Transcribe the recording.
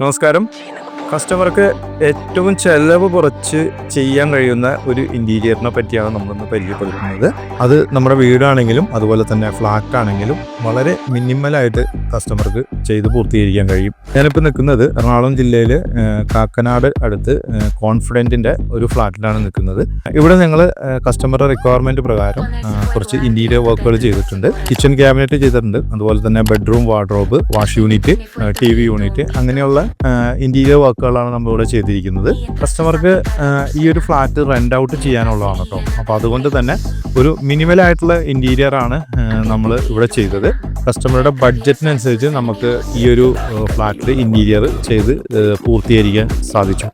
നമസ്കാരം. കസ്റ്റമർക്ക് ഏറ്റവും ചെലവ് കുറച്ച് ചെയ്യാൻ കഴിയുന്ന ഒരു ഇന്റീരിയറിനെ പറ്റിയാണ് നമ്മളിന്ന് പരിചയപ്പെടുത്തുന്നത്. അത് നമ്മുടെ വീടാണെങ്കിലും അതുപോലെ തന്നെ ഫ്ലാറ്റ് ആണെങ്കിലും വളരെ മിനിമലായിട്ട് കസ്റ്റമർക്ക് ചെയ്ത് പൂർത്തീകരിക്കാൻ കഴിയും. ഞാനിപ്പോൾ നിൽക്കുന്നത് എറണാകുളം ജില്ലയിൽ കാക്കനാട് അടുത്ത് കോൺഫിഡന്റിന്റെ ഒരു ഫ്ലാറ്റിലാണ് നിൽക്കുന്നത്. ഇവിടെ ഞങ്ങൾ കസ്റ്റമറുടെ റിക്വയർമെന്റ് പ്രകാരം കുറച്ച് ഇന്റീരിയർ വർക്കുകൾ ചെയ്തിട്ടുണ്ട്. കിച്ചൺ ക്യാബിനറ്റ് ചെയ്തിട്ടുണ്ട്. അതുപോലെ തന്നെ bedroom wardrobe wash unit T V unit അങ്ങനെയുള്ള ഇന്റീരിയർ വർക്കുകളാണ് നമ്മളിവിടെ ചെയ്തിരിക്കുന്നത്. കസ്റ്റമർക്ക് ഈ ഒരു ഫ്ലാറ്റ് റെന്റ് ഔട്ട് ചെയ്യാനുള്ളതാണ് കേട്ടോ അപ്പോൾ അതുകൊണ്ട് തന്നെ ഒരു മിനിമൽ ആയിട്ടുള്ള ഇന്റീരിയർ ആണ് നമ്മൾ ഇവിടെ ചെയ്തത്. കസ്റ്റമറുടെ ബഡ്ജറ്റിനനുസരിച്ച് നമുക്ക് ഈ ഒരു ഫ്ലാറ്റിൽ ഇന്റീരിയർ ചെയ്ത് പൂർത്തീകരിക്കാൻ സാധിച്ചു.